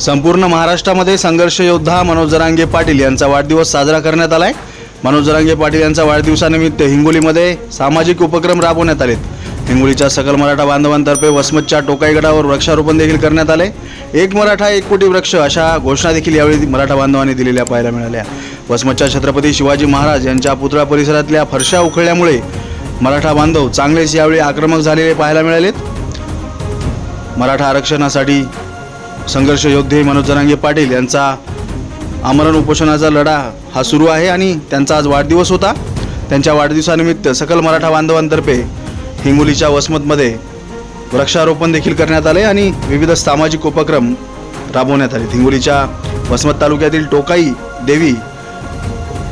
संपूर्ण महाराष्ट्रामध्ये संघर्ष योद्धा मनोज जरांगे पाटील यांचा वाढदिवस साजरा करण्यात आलाय. मनोज जरांगे पाटील यांचा वाढदिवसानिमित्त हिंगोलीमध्ये सामाजिक उपक्रम राबवण्यात आलेत. हिंगोलीच्या सकल मराठा बांधवांतर्फे वसमतच्या टोकाईगडावर वृक्षारोपण देखील करण्यात आले एक मराठा एक कोटी वृक्ष अशा घोषणा देखील यावेळी मराठा बांधवांनी दिलेल्या पाहायला मिळाल्या. वसमतच्या छत्रपती शिवाजी महाराज यांच्या पुतळा परिसरातल्या फरशा उखळल्यामुळे मराठा बांधव चांगलेच यावेळी आक्रमक झालेले पाहायला मिळालेत. मराठा आरक्षणासाठी संघर्ष योद्धे मनोज जरांगे पाटील यांचा आमरण उपोषणाचा लढा हा सुरू आहे आणि त्यांचा आज वाढदिवस होता. त्यांच्या वाढदिवसानिमित्त सकल मराठा बांधवांतर्फे हिंगोलीच्या वसमतमध्ये वृक्षारोपण देखील करण्यात आले आणि विविध सामाजिक उपक्रम राबवण्यात आले. हिंगोलीच्या वसमत तालुक्यातील टोकाई देवी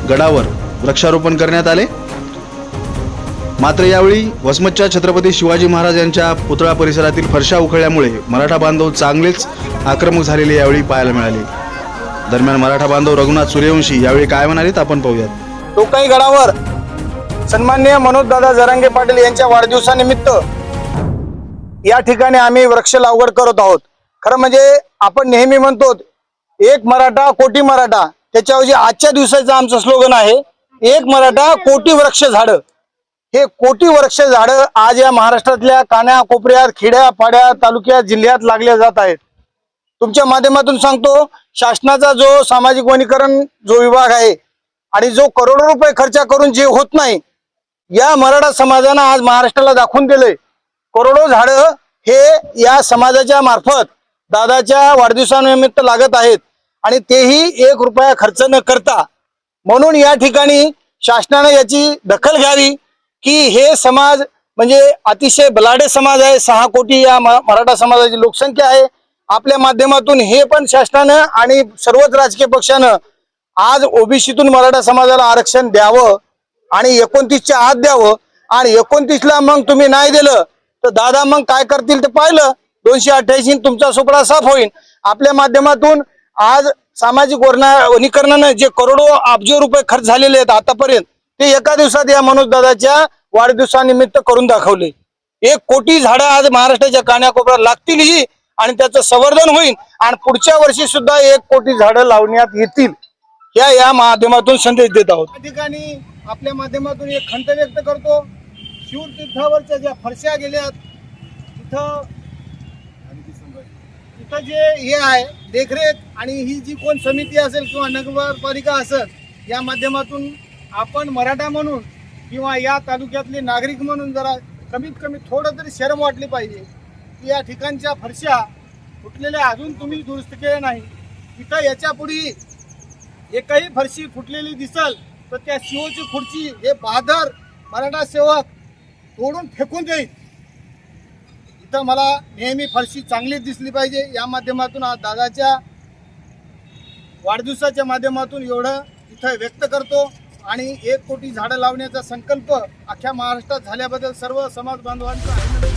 गडावर वृक्षारोपण करण्यात आले. मात्र यावेळी वसमतच्या छत्रपती शिवाजी महाराज यांच्या पुतळा परिसरातील फरशा उखळल्यामुळे मराठा बांधव चांगलेच आक्रमक झालेले यावेळी पाहायला मिळाले. दरम्यान मराठा बांधव रघुनाथ सूर्यवंशी यावेळी काय म्हणालेत आपण पाहूयात. लोकाई गडावर सन्माननीय मनोज दादा जरांगे पाटील यांच्या वाढदिवसानिमित्त या ठिकाणी आम्ही वृक्ष लागवड करत आहोत. खरं म्हणजे आपण नेहमी म्हणतो एक मराठा कोटी मराठा त्याच्याऐवजी आजच्या दिवसाचं आमचं स्लोगन आहे एक मराठा कोटी वृक्ष झाडं. हे कोटी वृक्ष झाडं आज या महाराष्ट्रातल्या कान्या कोपऱ्यात खेड्या पाड्या तालुक्यात जिल्ह्यात लागल्या जात आहेत. तुमच्या माध्यमातून सांगतो शासनाचा जो सामाजिक वनीकरण जो विभाग आहे आणि जो करोडो रुपये खर्च करून जे होत नाही या मराठा समाजानं आज महाराष्ट्राला दाखवून दिलंय. करोडो झाडं हे या समाजाच्या मार्फत दादाच्या वाढदिवसानिमित्त लागत आहेत आणि तेही एक रुपया खर्च न करता. म्हणून या ठिकाणी शासनानं याची दखल घ्यावी. की हे समाज म्हणजे अतिशय बलाढ्य समाज आहे. सहा कोटी या म- मराठा समाजाची लोकसंख्या आहे. आपल्या माध्यमातून हे पण शासनानं आणि सर्वच राजकीय पक्षानं आज ओबीसीतून मराठा समाजाला आरक्षण द्यावं आणि एकोणतीसच्या आत द्यावं. आणि एकोणतीसला मग तुम्ही नाही दिलं तर दादा मग काय करतील ते पाहिलं. दोनशे अठ्ठ्याऐंशी तुमचा सुपडा साफ होईल आपल्या माध्यमातून आज सामाजिक वर्णा वनीकरणानं जे करोडो अब्ज रुपये खर्च झालेले आहेत आतापर्यंत ते एका दिवसात या मनोज दादाच्या वाढदिवसानिमित्त करून दाखवले. एक कोटी झाडं आज महाराष्ट्राच्या कान्याकोपऱ्यात लागतील ही आणि त्याचं संवर्धन होईल आणि पुढच्या वर्षी सुद्धा एक कोटी झाडं लावण्यात येतील. या या माध्यमातून संदेश देत आहोत. या ठिकाणी आपल्या माध्यमातून एक खंत व्यक्त करतो. शिवतीर्थावरच्या ज्या फरशा गेल्यात तिथं तिथं जे हे आहे देखरेख आणि ही जी कोण समिती असेल किंवा नगरपालिका असेल या माध्यमातून आपण मराठा म्हणून किंवा या तालुक्यातले नागरिक म्हणून जरा कमीत कमी थोडं तरी शरम वाटली पाहिजे. की या ठिकाणच्या फरशा फुटलेल्या अजून तुम्ही दुरुस्त केल्या नाही. तिथं याच्यापुढे एकही फरशी फुटलेली दिसल तर त्या शिवची खुर्ची हे बहादर मराठा सेवक तोडून फेकून देईल. इथं मला नेहमी फरशी चांगलीच दिसली पाहिजे. या माध्यमातून आज दादाच्या वाढदिवसाच्या माध्यमातून एवढं इथं व्यक्त करतो. आणि एक कोटी झाडं लावण्याचा संकल्प अख्ख्या महाराष्ट्रात झाल्याबद्दल सर्व समाज बांधवांचं अभिनंदन